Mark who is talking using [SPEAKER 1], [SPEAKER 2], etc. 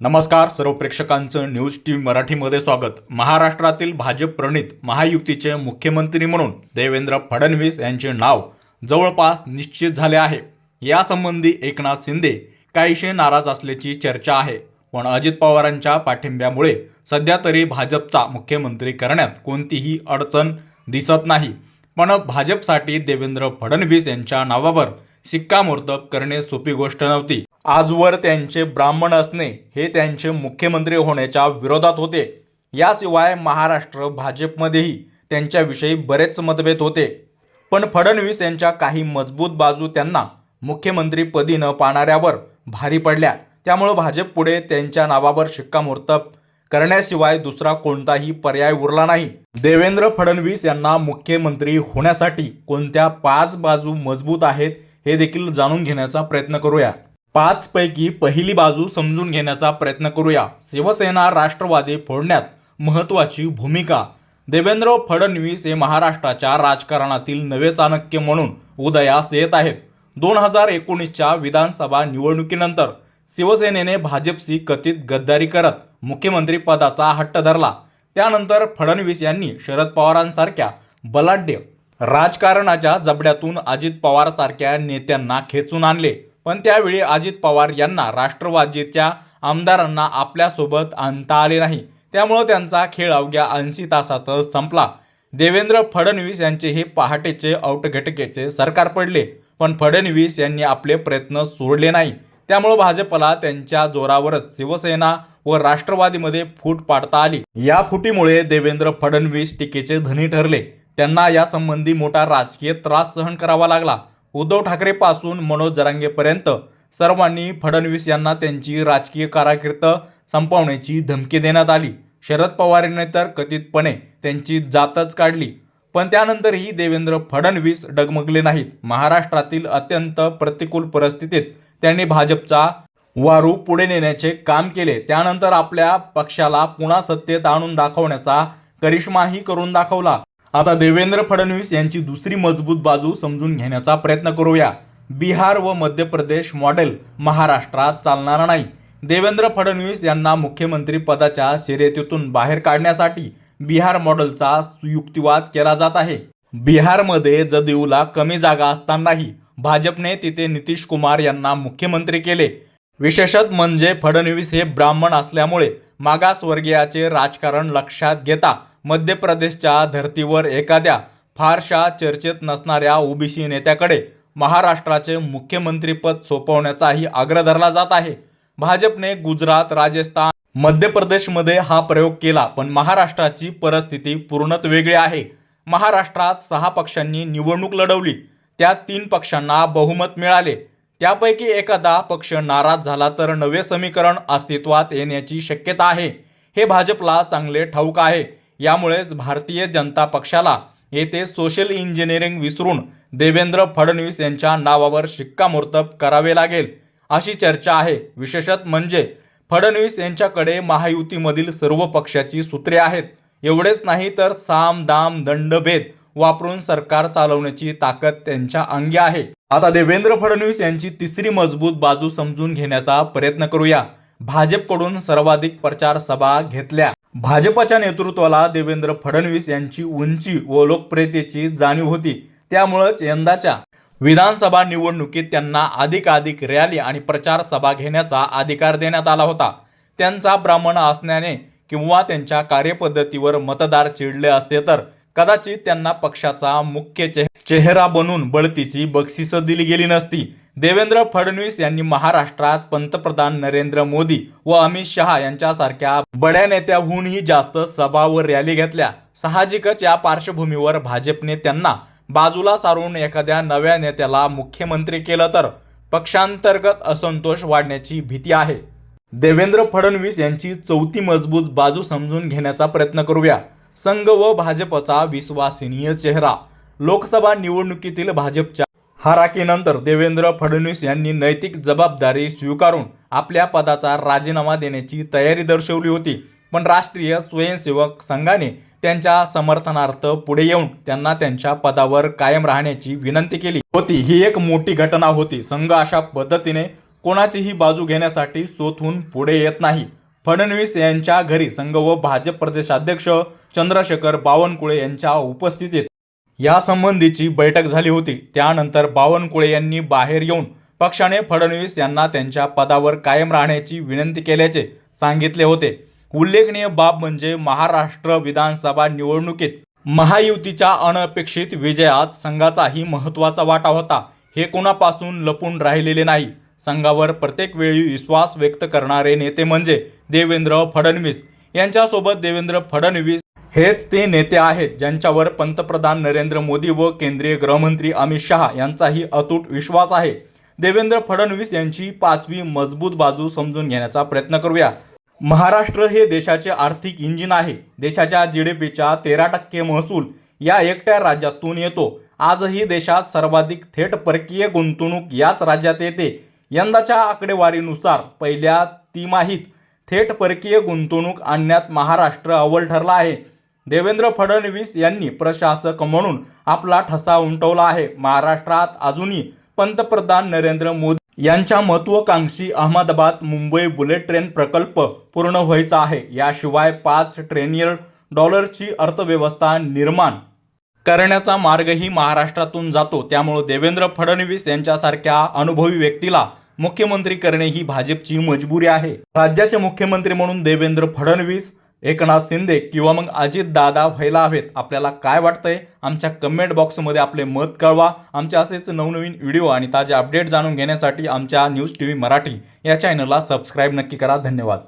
[SPEAKER 1] नमस्कार सर्व प्रेक्षकांचं news TV मराठीमध्ये स्वागत. महाराष्ट्रातील भाजप प्रणित महायुतीचे मुख्यमंत्री म्हणून देवेंद्र फडणवीस यांचे नाव जवळपास निश्चित झाले आहे. यासंबंधी एकनाथ शिंदे काहीशे नाराज असल्याची चर्चा आहे. पण अजित पवारांच्या पाठिंब्यामुळे सध्या तरी भाजपचा मुख्यमंत्री करण्यात कोणतीही अडचण दिसत नाही. पण भाजपसाठी देवेंद्र फडणवीस यांच्या नावावर शिक्कामोर्तब करणे सोपी गोष्ट नव्हती. आजवर त्यांचे ब्राह्मण असणे हे त्यांचे मुख्यमंत्री होण्याच्या विरोधात होते. याशिवाय महाराष्ट्र भाजपमध्येही त्यांच्याविषयी बरेच मतभेद होते. पण फडणवीस यांच्या काही मजबूत बाजू त्यांना मुख्यमंत्रीपदी न पाहणाऱ्यावर भारी पडल्या. त्यामुळं भाजप पुढे त्यांच्या नावावर शिक्कामोर्तब करण्याशिवाय दुसरा कोणताही पर्याय उरला नाही. देवेंद्र फडणवीस यांना मुख्यमंत्री होण्यासाठी कोणत्या पाच बाजू मजबूत आहेत हे देखील जाणून घेण्याचा प्रयत्न करूया. पाच पैकी पहिली बाजू समजून घेण्याचा प्रयत्न करूया. शिवसेना राष्ट्रवादी फोडण्यात महत्त्वाची भूमिका. देवेंद्र फडणवीस हे महाराष्ट्राच्या राजकारणातील नवे चाणक्य म्हणून उदयास येत आहेत. दोन हजार एकोणीसच्या विधानसभा निवडणुकीनंतर शिवसेनेने भाजपशी कथित गद्दारी करत मुख्यमंत्री पदाचा हट्ट धरला. त्यानंतर फडणवीस यांनी शरद पवारांसारख्या बलाढ्य राजकारणाच्या जबड्यातून अजित पवारसारख्या नेत्यांना खेचून आणले. पण त्यावेळी अजित पवार यांना राष्ट्रवादीच्या आमदारांना आपल्यासोबत आणता आले नाही. त्यामुळं त्यांचा खेळ अवघ्या ऐंशी तासातच संपला. देवेंद्र फडणवीस यांचे हे पहाटेचे औटघटकेचे सरकार पडले. पण फडणवीस यांनी आपले प्रयत्न सोडले नाही. त्यामुळं भाजपला त्यांच्या जोरावरच शिवसेना व राष्ट्रवादीमध्ये फूट पाडता आली. या फुटीमुळे देवेंद्र फडणवीस टीकेचे धनी ठरले. त्यांना यासंबंधी मोठा राजकीय त्रास सहन करावा लागला. उद्धव ठाकरेपासून मनोज जरांगेपर्यंत सर्वांनी फडणवीस यांना त्यांची राजकीय कारकीर्द संपवण्याची धमकी देण्यात आली. शरद पवारांनी तर कथितपणे त्यांची जातच काढली. पण त्यानंतरही देवेंद्र फडणवीस डगमगले नाहीत. महाराष्ट्रातील अत्यंत प्रतिकूल परिस्थितीत त्यांनी भाजपचा वारू पुढे नेण्याचे काम केले. त्यानंतर आपल्या पक्षाला पुन्हा सत्तेत आणून दाखवण्याचा करिश्माही करून दाखवला. आता देवेंद्र फडणवीस यांची दुसरी मजबूत बाजू समजून घेण्याचा प्रयत्न करूया. बिहार व मध्य प्रदेश मॉडेल महाराष्ट्रात चालणार नाही. देवेंद्र फडणवीस यांना मुख्यमंत्री पदाच्या शर्यतीतून बाहेर काढण्यासाठी बिहार मॉडेलचा युक्तिवाद केला जात आहे. बिहारमध्ये जदयूला कमी जागा असतानाही भाजपने तिथे नितीश कुमार यांना मुख्यमंत्री केले. विशेषत म्हणजे फडणवीस हे ब्राह्मण असल्यामुळे मागासवर्गीयाचे राजकारण लक्षात घेता मध्य प्रदेशच्या धर्तीवर एखाद्या फारशा चर्चेत नसणाऱ्या ओबीसी नेत्याकडे महाराष्ट्राचे मुख्यमंत्रीपद सोपवण्याचाही आग्रह धरला जात आहे. भाजपने गुजरात राजस्थान मध्य प्रदेशमध्ये हा प्रयोग केला पण महाराष्ट्राची परिस्थिती पूर्णत वेगळी आहे. महाराष्ट्रात सहा पक्षांनी निवडणूक लढवली. त्या तीन पक्षांना बहुमत मिळाले. त्यापैकी एखादा पक्ष नाराज झाला तर नवे समीकरण अस्तित्वात येण्याची शक्यता आहे. हे भाजपला चांगले ठाऊक आहे. यामुळेच भारतीय जनता पक्षाला येथे सोशल इंजिनिअरिंग विसरून देवेंद्र फडणवीस यांच्या नावावर शिक्कामोर्तब करावे लागेल अशी चर्चा आहे. विशेषत म्हणजे फडणवीस यांच्याकडे महायुतीमधील सर्व पक्षाची सूत्रे आहेत. एवढेच नाही तर साम दाम दंडभेद वापरून सरकार चालवण्याची ताकद त्यांच्या अंगी आहे. आता देवेंद्र फडणवीस यांची तिसरी मजबूत बाजू समजून घेण्याचा प्रयत्न करूया. भाजपकडून सर्वाधिक प्रचार सभा घेतल्या. भाजपच्या नेतृत्वाला देवेंद्र फडणवीस यांची उंची व लोकप्रियतेची जाणीव होती. त्यामुळंच यंदाच्या विधानसभा निवडणुकीत त्यांना अधिकाधिक रॅली आणि प्रचार सभा घेण्याचा अधिकार देण्यात आला होता. त्यांचा ब्राह्मण असण्याने किंवा त्यांच्या कार्यपद्धतीवर मतदार चिडले असते तर कदाचित त्यांना पक्षाचा मुख्य चेहरा बनून बढतीची बक्षिसं दिली गेली नसती. देवेंद्र फडणवीस यांनी महाराष्ट्रात पंतप्रधान नरेंद्र मोदी व अमित शहा यांच्यासारख्या बड्या नेत्याहूनही जास्त सभा व रॅली घेतल्या. साहजिकच या पार्श्वभूमीवर भाजपने त्यांना बाजूला सारून एखाद्या नव्या नेत्याला मुख्यमंत्री केलं तर पक्षांतर्गत असंतोष वाढण्याची भीती आहे. देवेंद्र फडणवीस यांची चौथी मजबूत बाजू समजून घेण्याचा प्रयत्न करूया. संघ व भाजपचा विश्वसनीय चेहरा. लोकसभा निवडणुकीतील भाजपच्या हाराकीनंतर देवेंद्र फडणवीस यांनी नैतिक जबाबदारी स्वीकारून आपल्या पदाचा राजीनामा देण्याची तयारी दर्शवली होती. पण राष्ट्रीय स्वयंसेवक संघाने त्यांच्या समर्थनार्थ पुढे येऊन त्यांना त्यांच्या पदावर कायम राहण्याची विनंती केली होती. ही एक मोठी घटना होती. संघ अशा पद्धतीने कोणाचीही बाजू घेण्यासाठी स्वतःहून पुढे येत नाही. फडणवीस यांच्या घरी संघ व भाजप प्रदेशाध्यक्ष चंद्रशेखर बावनकुळे यांच्या उपस्थितीत यासंबंधीची बैठक झाली होती. त्यानंतर बावनकुळे यांनी बाहेर येऊन पक्षाने फडणवीस यांना त्यांच्या पदावर कायम राहण्याची विनंती केल्याचे सांगितले होते. उल्लेखनीय बाब म्हणजे महाराष्ट्र विधानसभा निवडणुकीत महायुतीच्या अनपेक्षित विजयात संघाचाही महत्त्वाचा वाटा होता. हे कोणापासून लपून राहिलेले नाही. संघावर प्रत्येक वेळी विश्वास व्यक्त करणारे नेते म्हणजे देवेंद्र फडणवीस. यांच्यासोबत देवेंद्र फडणवीस हेच ते नेते आहेत ज्यांच्यावर पंतप्रधान नरेंद्र मोदी व केंद्रीय गृहमंत्री अमित शहा यांचाही अतूट विश्वास आहे. देवेंद्र फडणवीस यांची पाचवी मजबूत बाजू समजून घेण्याचा प्रयत्न करूया. महाराष्ट्र हे देशाचे आर्थिक इंजिन आहे. देशाच्या जी डी पीच्या तेरा टक्के महसूल या एकट्या राज्यातून येतो. आजही देशात सर्वाधिक थेट परकीय गुंतवणूक याच राज्यात येते. यंदाच्या आकडेवारीनुसार पहिल्या तिमाहीत थेट परकीय गुंतवणूक आणण्यात महाराष्ट्र अव्वल ठरला आहे. देवेंद्र फडणवीस यांनी प्रशासक म्हणून आपला ठसा उमटवला आहे. महाराष्ट्रात अजूनही पंतप्रधान नरेंद्र मोदी यांच्या महत्वाकांक्षी अहमदाबाद मुंबई बुलेट ट्रेन प्रकल्प पूर्ण व्हायचा आहे. याशिवाय पाच ट्रेनियर डॉलरची अर्थव्यवस्था निर्माण करण्याचा मार्गही महाराष्ट्रातून जातो. त्यामुळे देवेंद्र फडणवीस यांच्यासारख्या अनुभवी व्यक्तीला मुख्यमंत्री करणे ही भाजपची मजबुरी आहे. राज्याचे मुख्यमंत्री म्हणून देवेंद्र फडणवीस एकनाथ शिंदे किंवा मग अजित दादा व्हायला हवेत. आपल्याला काय वाटतंय? आमच्या कमेंट बॉक्समध्ये आपले मत कळवा. आमचे असेच नवनवीन व्हिडिओ आणि ताजे अपडेट जाणून घेण्यासाठी आमच्या न्यूज टी व्ही मराठी या चॅनलला सबस्क्राईब नक्की करा. धन्यवाद.